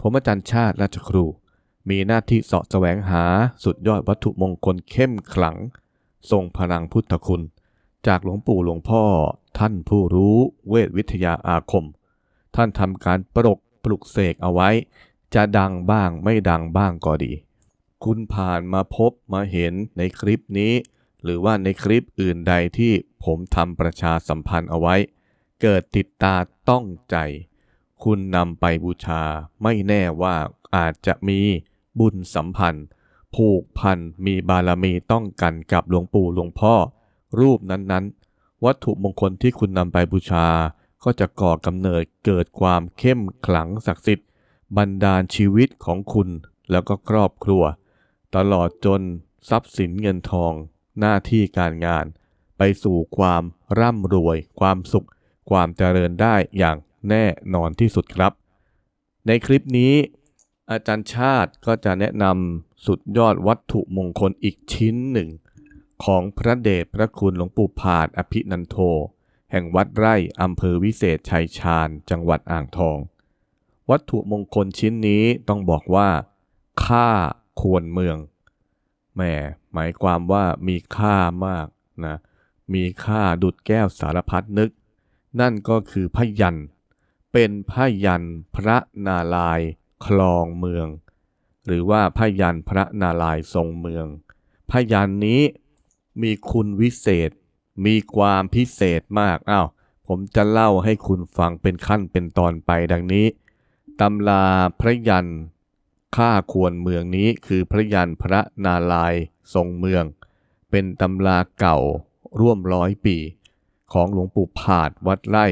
ผมอาจารย์ชาติราชครู มีหน้าที่เสาะแสวงหาสุดยอดวัตถุมงคลเข้มขลัง ทรงพลังพุทธคุณ จากหลวงปู่หลวงพ่อ ท่านผู้รู้เวทวิทยาอาคม ท่านทำการปรกปลุกเสกเอาไว้ จะดังบ้างไม่ดังบ้างก็ดี คุณผ่านมาพบมาเห็นในคลิปนี้ หรือว่าในคลิปอื่นใดที่ผมทำประชาสัมพันธ์เอาไว้ เกิดติดตาต้องใจ คุณนำไปบูชาไม่แน่ว่าอาจจะมีบุญสัมพันธ์ ผูกพันมีบารมีต้องกันกับหลวงปู่หลวงพ่อ รูปนั้นๆ วัตถุมงคลที่คุณนำไปบูชา ก็จะก่อกำเนิดเกิดความเข้มขลังศักดิ์สิทธิ์บันดาลชีวิตของคุณแล้วก็ครอบครัว ตลอดจนทรัพย์สินเงินทอง หน้าที่การงาน ไปสู่ความร่ำรวย ความสุข ความเจริญได้อย่าง แน่นอนที่สุดครับ ในคลิปนี้ อาจารย์ชาติก็จะแนะนำสุดยอดวัตถุมงคลอีกชิ้นหนึ่ง ของพระเดชพระคุณหลวงปู่ผาดอภินันโท แห่งวัดไร่อำเภอวิเศษชัยชาญ จังหวัดอ่างทอง วัตถุมงคลชิ้นนี้ต้องบอกว่าค่าควรเมืองแหมหมายความว่ามีค่ามากนะมีค่าดุดแก้วสารพัดนึก นั่นก็คือพยัน เป็นพยันพระนารายคลองเมือง หรือว่าพยันพระนารายทรงเมืองพยันนี้มีคุณวิเศษ มีความพิเศษมากอ้าวผมจะเล่าให้คุณฟังเป็นขั้นเป็นตอนไปดังนี้ตำราพระยันข้าควรเมืองนี้คือพระยันพระนารายทรงเมือง เป็นตำราเก่าร่วมร้อยปี ของหลวงปู่ผาดวัดไร่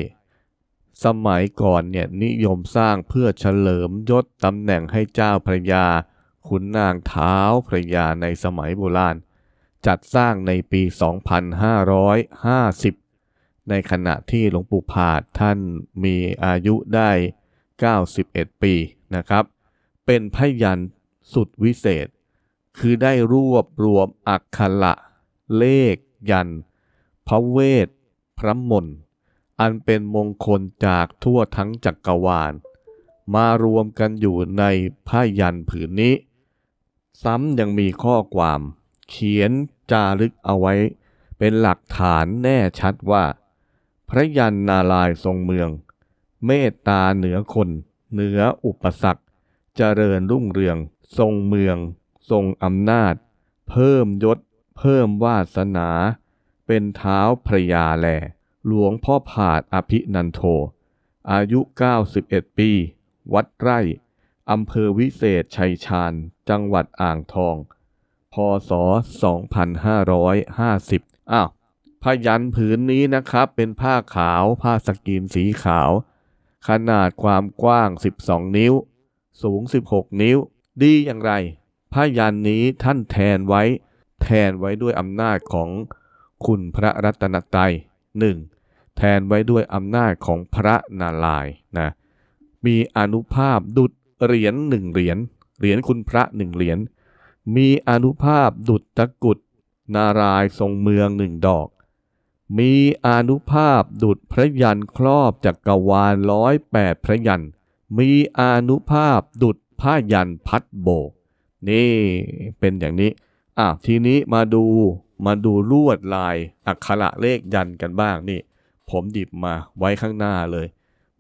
สมัยก่อนเนี่ยนิยมสร้างเพื่อเฉลิมยศตำแหน่งให้เจ้าพระยา ขุนนางเท้าพระยาในสมัยโบราณ จัดสร้างในปี 2550 ในขณะที่หลวงปู่ผาดท่านมีอายุได้ 91 ปีนะครับ เป็นพยันสุดวิเศษ คือได้รวบรวมอักขระเลขยัน พระเวท พระมนต์ อันเป็นมงคลจากทั่วทั้งจักรวาล มารวมกันอยู่ในผ้ายันผืนนี้ ซ้ำยังมีข้อความ เขียนจารึกเอาไว้ เป็นหลักฐานแน่ชัดว่า พระยันนารายทรงเมือง เมตตาเหนือคน เหนืออุปสรรคเจริญรุ่งเรือง ทรงเมือง ทรงอำนาจ เพิ่มยศ เพิ่มวาสนา เป็นเท้าพระยาแล หลวงพ่อผาดอภินันโท อายุ 91 ปี วัดไร่ อำเภอวิเศษชัยชาญ จังหวัดอ่างทอง พศ 2550 อ้าวผ้ายันผืนนี้นะครับ เป็นผ้าขาว ผ้าสกรีนสีขาว ขนาดความกว้าง 12 นิ้ว สูง 16 นิ้ว ดีอย่างไรผ้ายันนี้ท่านแทนไว้ แทนไว้ด้วยอำนาจของคุณพระรัตนตรัยหนึ่ง แทนไว้ด้วยอำนาจของพระนารายณ์นะมีอนุภาพดุดเหรียญหนึ่งเหรียญเหรียญคุณพระหนึ่งเหรียญมีอนุภาพดุดตะกุดนารายทรงเมืองหนึ่งดอก มีอนุภาพดุดพระยันครอบจักกรวาลร้อยแปดพระยัน มีอนุภาพดุดผ้ายันพัดโบก นี่เป็นอย่างนี้อะทีนี้มาดูมาดูลวดลายอักขระเลขยันกันบ้างนี่ ผมหยิบมาไว้ข้างหน้าเลย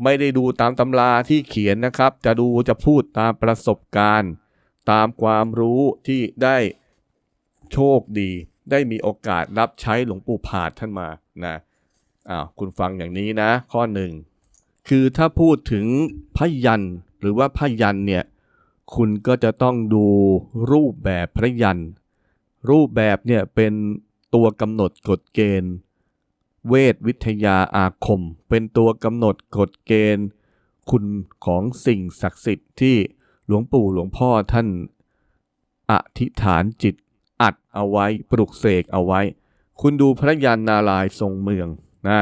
ไม่ได้ดูตามตำราที่เขียนนะครับ จะดูจะพูดตามประสบการณ์ ตามความรู้ที่ได้โชคดี ได้มีโอกาสรับใช้หลวงปู่ผาดท่านมานะอ้าวคุณฟังอย่างนี้นะ ข้อหนึ่งคือถ้าพูดถึงพยันหรือว่าพยันเนี่ยคุณก็จะต้องดูรูปแบบพระยัน รูปแบบเนี่ยเป็นตัวกำหนดกฎเกณฑ์ เวทวิทยาอาคม เป็นตัวกำหนดกฎเกณฑ์ คุณของสิ่งศักดิ์สิทธิ์ที่หลวงปู่หลวงพ่อท่านอธิษฐานจิตอัดเอาไว้ปลุกเสกเอาไว้ คุณดูพระยันนารายทรงเมืองนะ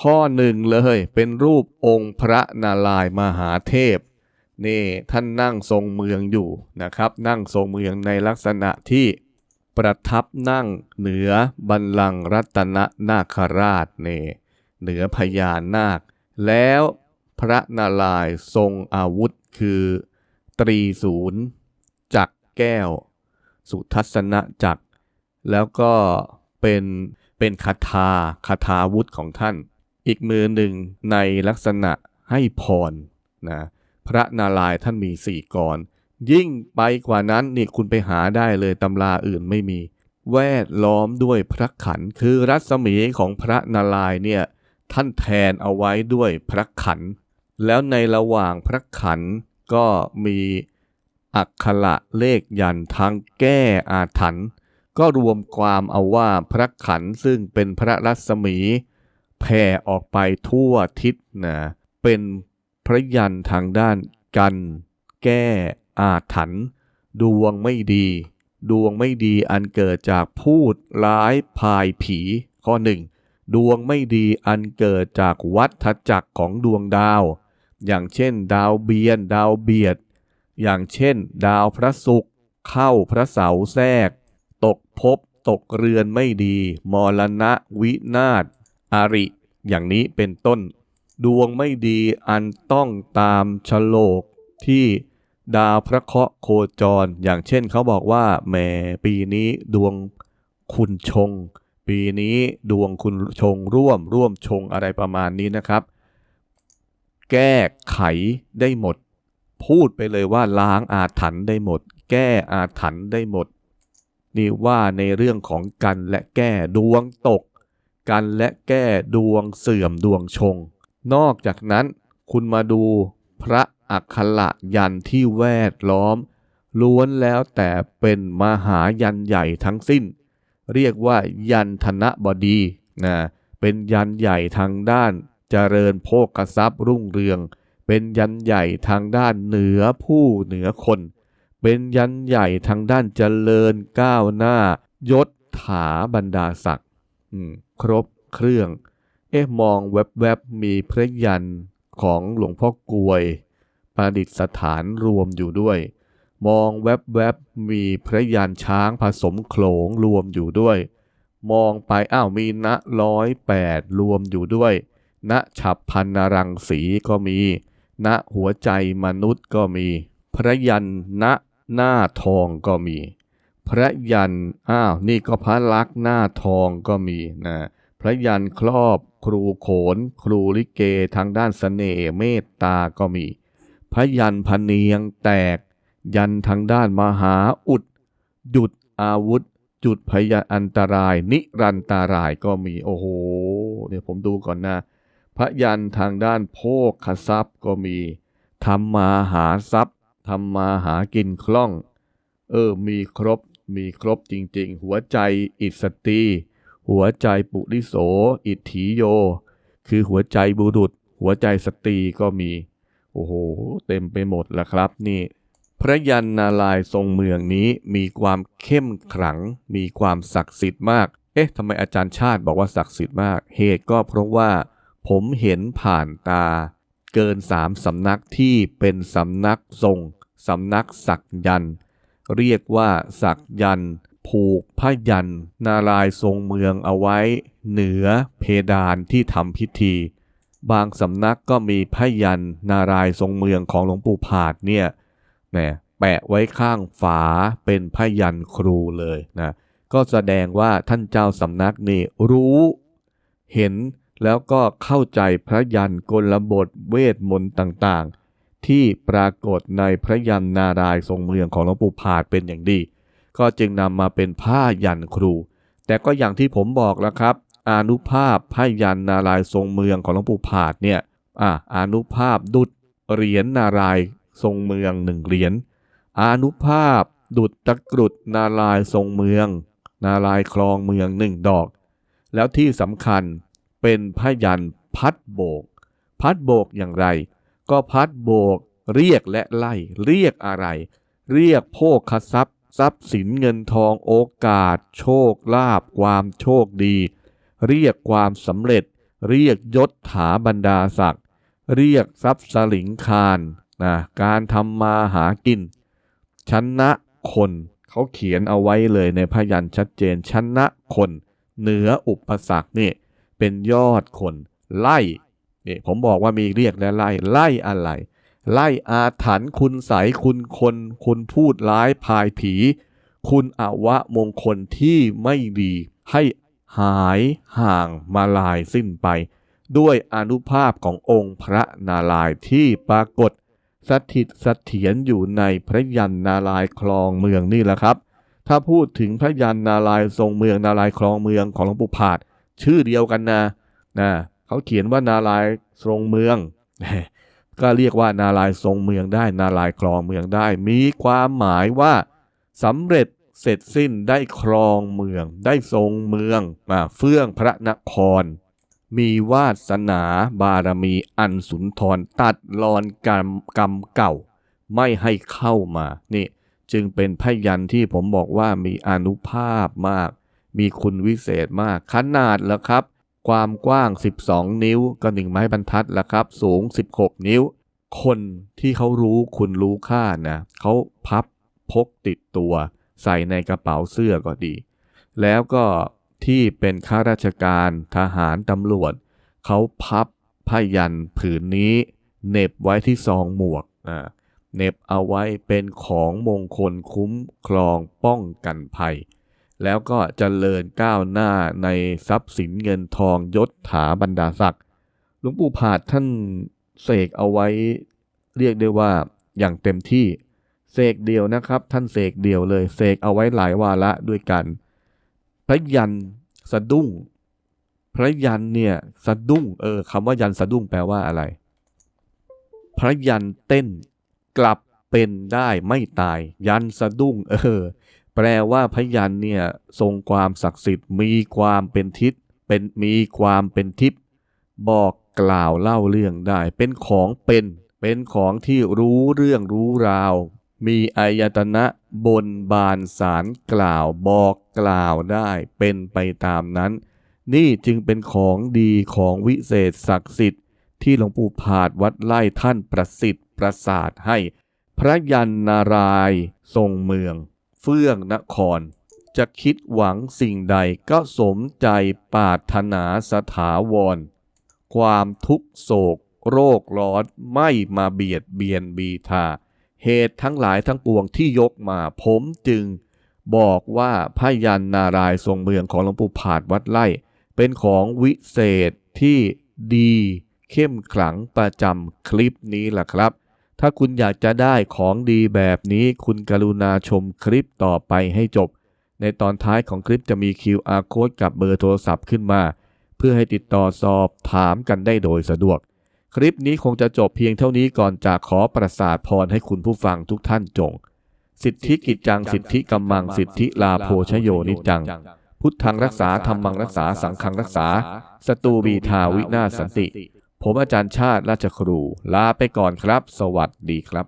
ข้อหนึ่งเลยเป็นรูปองค์พระนารายมหาเทพนี่ท่านนั่งทรงเมืองอยู่นะครับ นั่งทรงเมืองในลักษณะที่ ประทับนั่งเหนือบัลลังก์รัตนนาคราชเนเหนือพญานาค แล้วพระนารายณ์ทรงอาวุธคือ ตรีศูนย์จักแก้ว สุทัศนจักรแล้วก็เป็นเป็นคาถาคาถาวุธของท่าน อีกมือหนึ่งในลักษณะให้พรนะพระนารายณ์ท่านมีสี่กร ยิ่งไปกว่านั้นนี่คุณไปหาได้เลยตำราอื่นไม่มี แวดล้อมด้วยพระขันคือรัศมีของพระนารายณ์เนี่ยท่านแทนเอาไว้ด้วยพระขัน แล้วในระหว่างพระขันก็มีอักขระเลขยันทางแก้อาถรรพ์ก็รวมความเอาว่าพระขันซึ่งเป็นพระรัศมีแผ่ออกไปทั่วทิศนะเป็นพระยันทางด้านกัน แก้ อาถรรพ์ดวงไม่ดี ดวงไม่ดีอันเกิดจากพูดร้ายพายผี ข้อหนึ่งดวงไม่ดีอันเกิดจากวัฏจักรของดวงดาว อย่างเช่น ดาวเบียน ดาวเบียด อย่างเช่น ดาวพระศุกร์เข้าพระเสาแทรก ตกภพตกเรือนไม่ดี มรณะวินาศอาริ อย่างนี้เป็นต้น ดวงไม่ดีอันต้องตามฉลกที่ ดาวพระเคราะห์โคจร อย่างเช่นเขาบอกว่าแหมปีนี้ดวงคุณชง ปีนี้ดวงคุณชงร่วมร่วมชงอะไรประมาณนี้นะครับ แก้ไขได้หมด พูดไปเลยว่าล้างอาถรรพ์ได้หมด แก้อาถรรพ์ได้หมด นี่ว่าในเรื่องของกันและแก้ดวงตก กันและแก้ดวงเสื่อมดวงชง นอกจากนั้นคุณมาดูพระ อักขระยันที่แวดล้อม ล้วนแล้วแต่เป็นมหายันใหญ่ทั้งสิ้น เรียกว่ายันธนบดีนะเป็นยันใหญ่ทางด้านเจริญโภกทรัพย์รุ่งเรือง เป็นยันใหญ่ทางด้านเหนือผู้เหนือคน เป็นยันใหญ่ทางด้านเจริญก้าวหน้ายศถาบรรดาศักดิ์ครบเครื่อง เอ๊ะมองแวบๆมีพระยันของหลวงพ่อกวย ประดิษฐานรวมอยู่ด้วย มองแวบๆมีพระยันช้างผสมโขลงรวมอยู่ด้วย มองไปอ้าวมีณร้อยแปดรวมอยู่ด้วยณฉับพันนรังสีก็มี ณหัวใจมนุษย์ก็มี พระยันณหน้าทองก็มี พระยันอ้าวนี่ก็พระลักษณ์หน้าทองก็มีนะพระยันครอบ ครูโขน ครูลิเกทางด้านเสน่ห์เมตตาก็มี พระยันต์พเนียงแตก ยันทางด้านมหาอุด หยุดอาวุธ จุดพยาอันตราย นิรันตรายก็มีโอ้โหเดี๋ยวผมดูก่อนนะพระยันทางด้านโภคทรัพย์ก็มีทำมาหาทรัพย์ทำมาหากินคล่อง เออมีครบมีครบจริงๆ หัวใจอิสตี หัวใจปุริโส อิทธิโย คือหัวใจบุรุษ หัวใจสตรีก็มี โอ้โห เต็มไปหมดแล้วครับนี่ พระยันนารายทรงเมืองนี้มีความเข้มขลัง มีความศักดิ์สิทธิ์มาก เอ๊ะทำไมอาจารย์ชาติบอกว่าศักดิ์สิทธิ์มาก เหตุก็เพราะว่าผมเห็นผ่านตา เกินสามสำนักที่เป็นสำนักทรงสำนักศักยันเรียกว่าศักยันผูกพยัน นารายทรงเมืองเอาไว้ เหนือเพดานที่ทำพิธี บางสำนักก็มีพยันนารายทรงเมืองของหลวงปู่ผาดเนี่ยแหมแปะไว้ข้างฝาเป็นพยันครูเลยนะก็แสดงว่าท่านเจ้าสำนักนี่รู้เห็นแล้วก็เข้าใจพระยันกลบทเวทมนต์ต่างๆ ที่ปรากฏในพระยันนารายทรงเมืองของหลวงปู่ผาดเป็นอย่างดี ก็จึงนำมาเป็นผ้ายันครู แต่ก็อย่างที่ผมบอกแล้วครับ อานุภาพผ้ายันนารายทรงเมืองของหลวงปู่ผาดเนี่ยอ่าอานุภาพดุดเหรียญนารายทรงเมืองหนึ่งเหรียญอานุภาพดุดตะกรุดนารายทรงเมือง นารายคลองเมืองหนึ่งดอก แล้วที่สำคัญเป็นผ้ายันพัดโบก พัดโบกอย่างไร ก็พัดโบกเรียกและไล่ เรียกอะไร เรียกโภคทรัพย์ ทรัพย์สินเงินทองโอกาส โชคลาภความโชคดี เรียกความสำเร็จ เรียกยศถาบรรดาศักดิ์เรียกทรัพย์สลิงคารนะการทำมาหากิน ชนะคนเขาเขียนเอาไว้เลยในพยัญชนะชัดเจนชนะคน เหนืออุปสรรคนี่เป็นยอดคน ไล่นี่ผมบอกว่ามีเรียกและไล่ไล่อะไร ไล่อาถรรพ์คุณใสคุณคน คุณพูดร้ายพายผี คุณอวะมงคลที่ไม่ดีให้ หายห่างมาลายสิ้นไป ด้วยอนุภาพขององค์พระนารายที่ปรากฏสถิตสถียรอยู่ในพระยันนารายคลองเมืองนี่แหละครับ ถ้าพูดถึงพระยันนารายทรงเมืองนารายคลองเมืองของหลวงปู่ผาด ชื่อเดียวกันนะนะเขาเขียนว่านารายทรงเมือง ก็เรียกว่านารายทรงเมืองได้นารายคลองเมืองได้ มีความหมายว่าสำเร็จ เสร็จสิ้นได้ครองเมือง ได้ทรงเมืองมาเฟื่องพระนคร มีวาสนาบารมีอันสุนทรตัดรอนกรรมกรรมเก่า ไม่ให้เข้ามา นี่จึงเป็นพยันที่ผมบอกว่ามีอนุภาพมาก มีคุณวิเศษมาก ขนาดแล้วครับ ความกว้าง 12 นิ้วก็หนึ่งไม้บรรทัดแล้วครับ สูง 16 นิ้ว คนที่เขารู้คุณรู้ค่านะเขาพับพกติดตัว ใส่ในกระเป๋าเสื้อก็ดี แล้วก็ที่เป็นข้าราชการทหารตำรวจ เขาพับผ้ายันผืนนี้เน็บไว้ที่ซองหมวกอ่าเน็บเอาไว้เป็นของมงคลคุ้มครองป้องกันภัย แล้วก็เจริญก้าวหน้าในทรัพย์สินเงินทองยศถาบรรดาศักดิ์หลวงปู่ผาดท่านเสกเอาไว้เรียกได้ว่าอย่างเต็มที่ เสกเดียวนะครับ ท่านเสกเดียวเลยเสกเอาไว้หลายวาระด้วยกัน พระยันสะดุ้ง พระยันเนี่ยสะดุ้งเออคำว่ายันสะดุ้งแปลว่าอะไร พระยันเต้นกลับเป็นได้ไม่ตาย ยันสะดุ้ง เออ แปลว่าพระยันเนี่ยทรงความศักดิ์สิทธิ์มีความเป็นทิศเป็นมีความเป็นทิพย์บอกกล่าวเล่าเรื่องได้ เป็นของเป็นเป็นของที่รู้เรื่องรู้ราว มีอายตนะบนบานสารกล่าวบอกกล่าวได้เป็นไปตามนั้น นี่จึงเป็นของดีของวิเศษศักดิ์สิทธิ์ ที่หลวงปู่ผาดวัดไล่ท่านประสิทธิ์ประสาทให้ พระยันนารายทรงเมือง เฟื่องนคร จะคิดหวังสิ่งใดก็สมใจปาถนาสถาวร ความทุกโศก โรคร้อนไม่มาเบียดเบียนบีทา เหตุทั้งหลายทั้งปวงที่ยกมาผมจึงบอกว่าพระยันนารายทรงเมืองของหลวงปู่ผาดวัดไล่ เป็นของวิเศษที่ดีเข้มขลังประจำคลิปนี้ล่ะครับ ถ้าคุณอยากจะได้ของดีแบบนี้คุณกรุณาชมคลิปต่อไปให้จบ ในตอนท้ายของคลิปจะมี QR code กับเบอร์โทรศัพท์ขึ้นมา เพื่อให้ติดต่อสอบถามกันได้โดยสะดวก คลิปนี้คงจะจบเพียงเท่านี้ก่อนจากขอประสาทพรให้คุณผู้ฟังทุกท่านจง สิทธิกิจจังสิทธิกำมมังสิทธิลาโภชโยนิจัง พุทธังรักษาธรรมังรักษาสังฆังรักษา สตูบีทาวินาสันติ ผมอาจารย์ชาติราชครู ลาไปก่อนครับ สวัสดีครับ